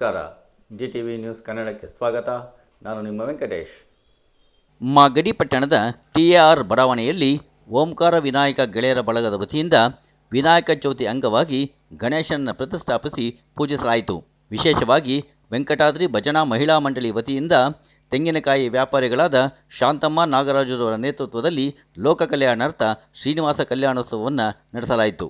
ನಮಸ್ಕಾರ. G T V news ಕನ್ನಡಕ್ಕೆ ಸ್ವಾಗತ. ನಾನು ನಿಮ್ಮ ವೆಂಕಟೇಶ್. ಮಾಗಡಿ ಪಟ್ಟಣದ ಟಿಎಆರ್ ಬಡಾವಣೆಯಲ್ಲಿ ಓಂಕಾರ ವಿನಾಯಕ ಗೆಳೆಯರ ಬಳಗದ ವತಿಯಿಂದ ವಿನಾಯಕ ಚೌತಿ ಅಂಗವಾಗಿ ಗಣೇಶನನ್ನು ಪ್ರತಿಷ್ಠಾಪಿಸಿ ಪೂಜಿಸಲಾಯಿತು. ವಿಶೇಷವಾಗಿ ವೆಂಕಟಾದ್ರಿ ಭಜನಾ ಮಹಿಳಾ ಮಂಡಳಿ ವತಿಯಿಂದ ತೆಂಗಿನಕಾಯಿ ವ್ಯಾಪಾರಿಗಳಾದ ಶಾಂತಮ್ಮ ನಾಗರಾಜರವರ ನೇತೃತ್ವದಲ್ಲಿ ಲೋಕ ಕಲ್ಯಾಣಾರ್ಥ ಶ್ರೀನಿವಾಸ ಕಲ್ಯಾಣೋತ್ಸವವನ್ನು ನಡೆಸಲಾಯಿತು.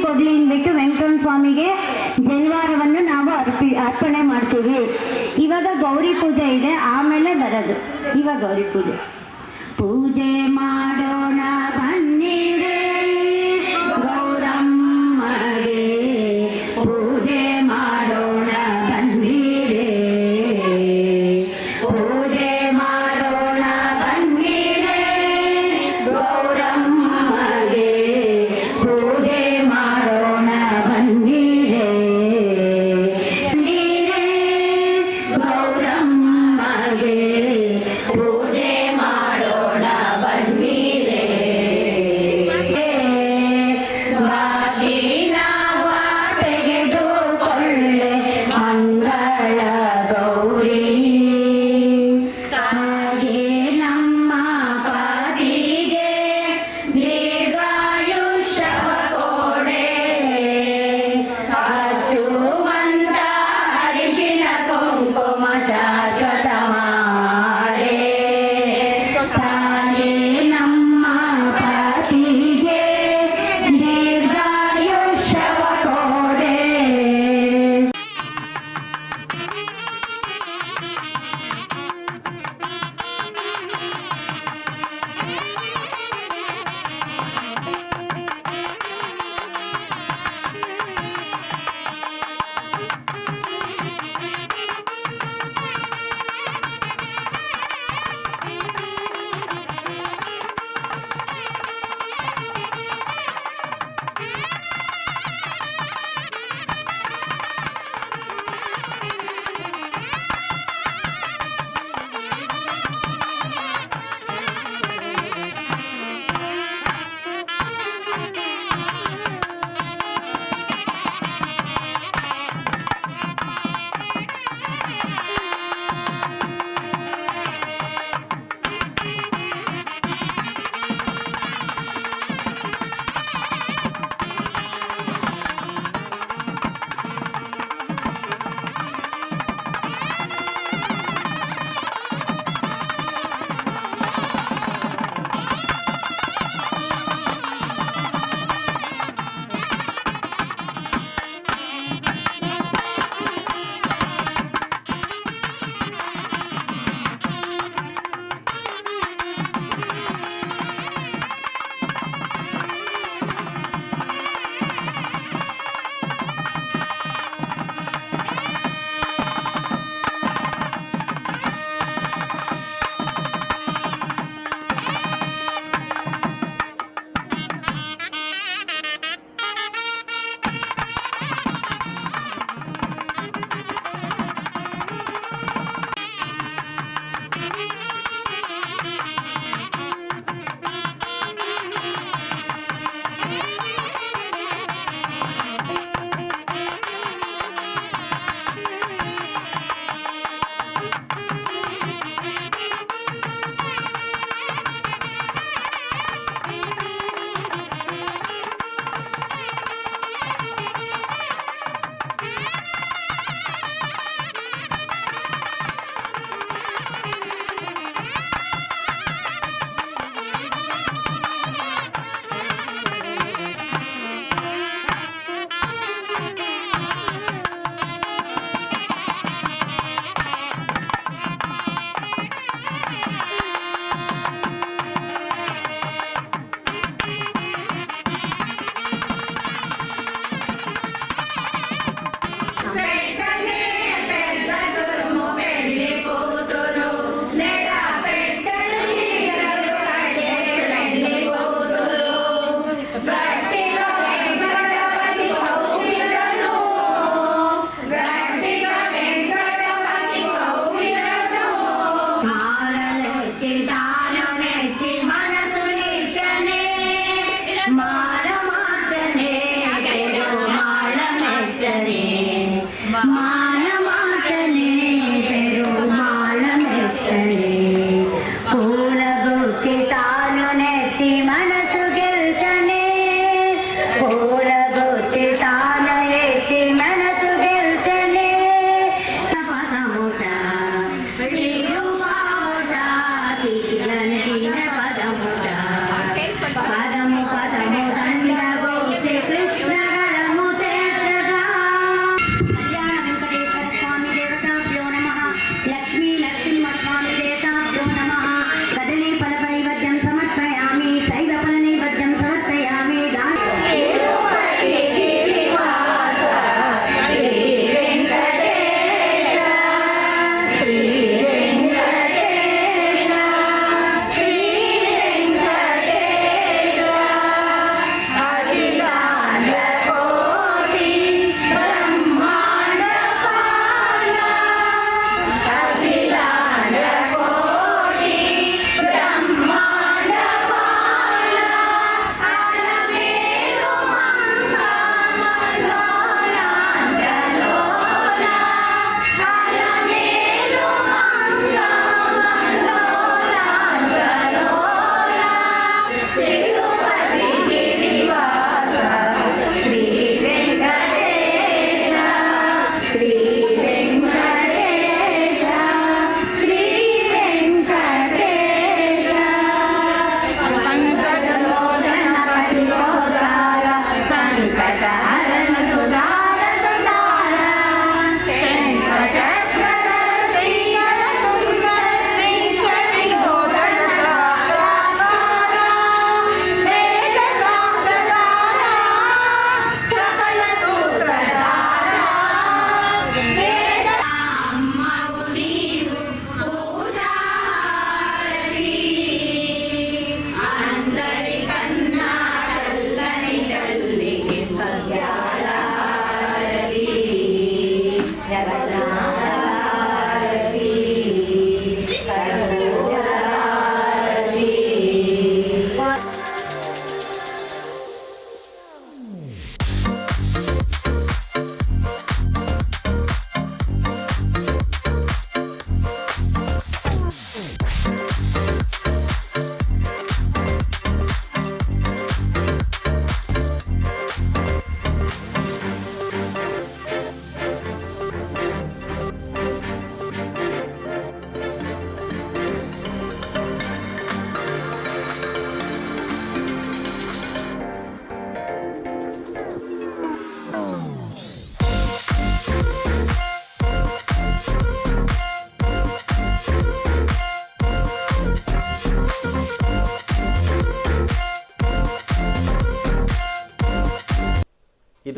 ಶಕ್ತಿ ಕೊಡ್ಲಿ ಅಂದ್ಬಿಟ್ಟು ವೆಂಕಟರಮಣ ಸ್ವಾಮಿಗೆ ಜನಿವಾರವನ್ನು ನಾವು ಅರ್ಪಿ, ಅರ್ಪಣೆ ಮಾಡ್ತೀವಿ. ಇವಾಗ ಗೌರಿ ಪೂಜೆ ಇದೆ, ಆಮೇಲೆ ಬರೋದು. ಇವಾಗ ಗೌರಿ ಪೂಜೆ. ಪೂಜೆ ಮಾಡೋಣ